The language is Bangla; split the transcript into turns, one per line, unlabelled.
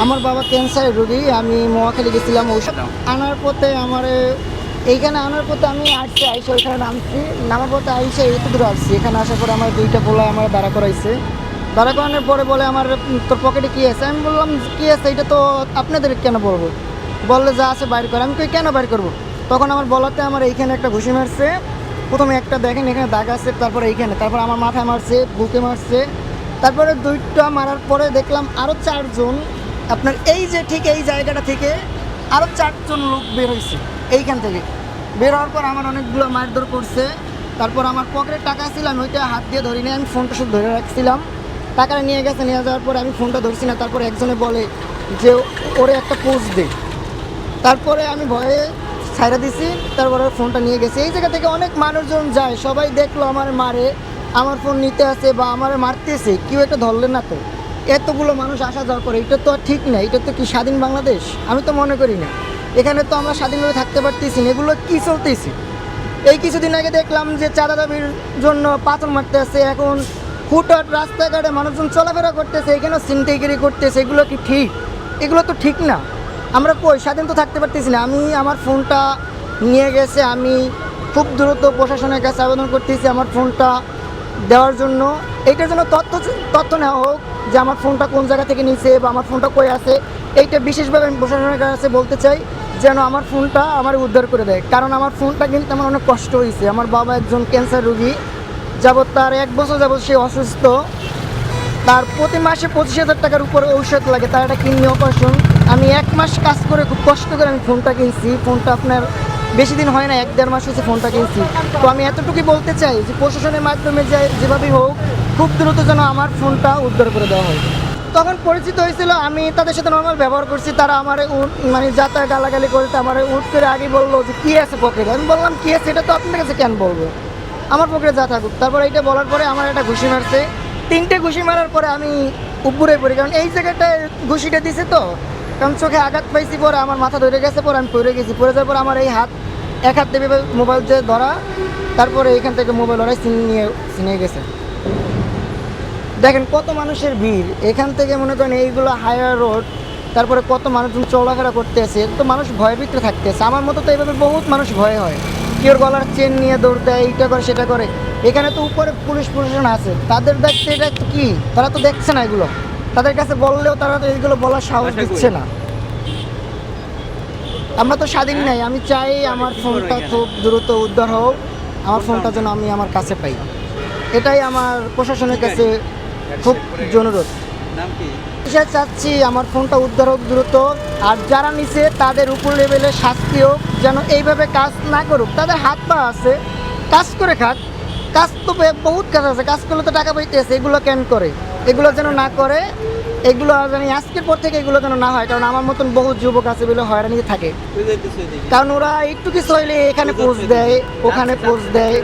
আমার বাবা ক্যান্সারের রোগী আমি মহাখালী গেছিলাম ঔষধ আনার পথে আমার এইখানে আনার পথে আমি আসছি আইসা ওইখানে নামছি। নামার পথে আইসা এত দূরে আসছি এখানে আসার পরে আমার দুইটা পোলা আমার দাঁড়া করাইছে। দাঁড়া করানোর পরে বলে আমার তোর পকেটে কী আছে? আমি বললাম কী আছে? এটা তো আপনাদের কেন বলব? বললে যা আছে বাইর করে। আমি কই কেন বাইর করব? তখন আমার বলাতে আমার এইখানে একটা ঘুষি মারছে। প্রথমে একটা দেখেন এখানে দাগ আছে তারপরে এইখানে তারপর আমার মাথায় মারছে বুকে মারছে। তারপরে দুইটা মারার পরে দেখলাম আরও চারজন আপনার এই যে ঠিক এই জায়গাটা থেকে আরও চারজন লোক বের হয়েছে এইখান থেকে। বের হওয়ার পর আমার অনেকগুলো মারধর করছে। তারপর আমার পকেটে টাকা ছিল, আমি ওইটা হাত দিয়ে ধরি আমি ফোনটা শুধু ধরে রাখছিলাম। টাকাটা নিয়ে গেছে, নিয়ে যাওয়ার পর আমি ফোনটা ধরছি না, তারপর একজনে বলে যে ওরে একটা পোস্ট দে। তারপরে আমি ভয়ে ছাইরা দিছি, তারপরে ফোনটা নিয়ে গেছে। এই জায়গা থেকে অনেক মানুষজন যায়, সবাই দেখল আমার মারে, আমার ফোন নিতে আসে বা আমার মারতেছে, কেউ একটা ধরলে না তো। এতগুলো মানুষ আসা যাওয়া করে, এটা তো আর ঠিক না, এটা তো কি স্বাধীন বাংলাদেশ? আমি তো মনে করি না। এখানে তো আমরা স্বাধীনভাবে থাকতে পারতেছি না, এগুলো কি চলতেছে? এই কিছুদিন আগে দেখলাম যে চাঁদা দাবির জন্য পাথর মারতে আছে, এখন ফুটপাত রাস্তাঘাটে মানুষজন চলাফেরা করতেছে, এখানেও সিনটেগিরি করতেছে, এগুলো কি ঠিক? এগুলো তো ঠিক না। আমরা কই, স্বাধীন তো থাকতে পারতেছি না। আমি, আমার ফোনটা নিয়ে গেছে, আমি খুব দ্রুত প্রশাসনের কাছে আবেদন করতেছি, আমার ফোনটা দেওয়ার জন্য। এইটার জন্য তথ্য তথ্য নেওয়া হোক যে আমার ফোনটা কোন জায়গা থেকে নিয়েছে বা আমার ফোনটা কই আছে, এইটা বিশেষভাবে আমি প্রশাসনের কাছে বলতে চাই যেন আমার ফোনটা আমার উদ্ধার করে দেয়। কারণ আমার ফোনটা কিন্তু আমার অনেক কষ্ট হয়েছে আমার বাবা একজন ক্যান্সার রোগী, যাবৎ তার এক বছর যাবৎ সে অসুস্থ। তার প্রতি মাসে পঁচিশ হাজার টাকার উপরে ঔষধ লাগে, তার একটা কিডনি অপারেশন আমি এক মাস কাজ করে খুব কষ্ট করে আমি ফোনটা কিনছি। ফোনটা আপনার বেশি দিন হয় না, এক দেড় মাস হয়েছে ফোনটা কিনছি। তো আমি এতটুকুই বলতে চাই যে প্রশাসনের মাধ্যমে যে যেভাবেই হোক খুব দ্রুত যেন আমার ফোনটা উদ্ধার করে দেওয়া হয়। তখন পরিচিত হয়েছিল, আমি তাদের সাথে নর্মাল ব্যবহার করছি, তারা আমার মানে যাতায়াত গালাগালি করতে আমার উঠ করে আগে বলল যে, কী আছে পকেটে আমি বললাম, কী আছে? এটা তো আপনার কাছে কেন বলব? আমার পকেটে যা থাকুক। তারপর এইটা বলার পরে আমার একটা ঘুষি মারছে। তিনটে ঘুষি মারার পরে আমি উপরে পড়ি, কারণ এই জায়গাটায় ঘুষিটা দিছে তো। কারণ চোখে আঘাত পাইছি পরে আমার মাথা ধরে গেছে, পরে আমি পড়ে গেছি। পড়ে যাওয়ার পর আমার এই হাত, এক হাত দেবে মোবাইল যে ধরা, তারপরে এখান থেকে মোবাইল ওরাই চিন নিয়ে চিনে গেছে। দেখেন কত মানুষের ভিড়। এখান থেকে মনে করেন এইগুলো হায়ার রোড তারপরে কত মানুষজন চলাফেরা করতেছে তো মানুষ ভয়ের ভিতরে থাকতেছে। আমার মতো তো এইভাবে বহুত মানুষ ভয় হয়। কেউ গলার চেন নিয়ে দৌড় দেয় এইটা করে সেটা করে। এখানে তো উপরে পুলিশ প্রশাসন আছে। তাদের দেখতে এটা কি? তারা তো দেখছে না এগুলো। তাদের কাছে বললেও তারা তো এইগুলো বলার সাহস দিচ্ছে না। আমরা তো স্বাধীন নাই। আমি চাই আমার ফোনটা খুব দ্রুত উদ্ধার হোক। আমার ফোনটা যেন আমি আমার কাছে পাই। এটাই আমার প্রশাসনের কাছে খুব অনুরোধ
নাম কি?
চাচ্ছি আমার ফোনটা উদ্ধার হোক দ্রুত। আর যারা নিছে তাদের উপর লেভেলে শাস্তি হোক যেন এইভাবে কাজ না করুক। তাদের হাত পা আছে কাজ করে খাক। কাজ তো বহুত কাজ আছে। কাজ করলে তো টাকা পাইতেছে এগুলো কেন করে? এগুলো যেন না করে এগুলো জানি আজকের পর থেকে এগুলো যেন না হয় কারণ আমার মতন বহু যুবক আছে বলে হয়রানিতে থাকে। কারণ ওরা একটু কিছু হইলে এখানে পোস্ট দেয় ওখানে পোস্ট দেয়।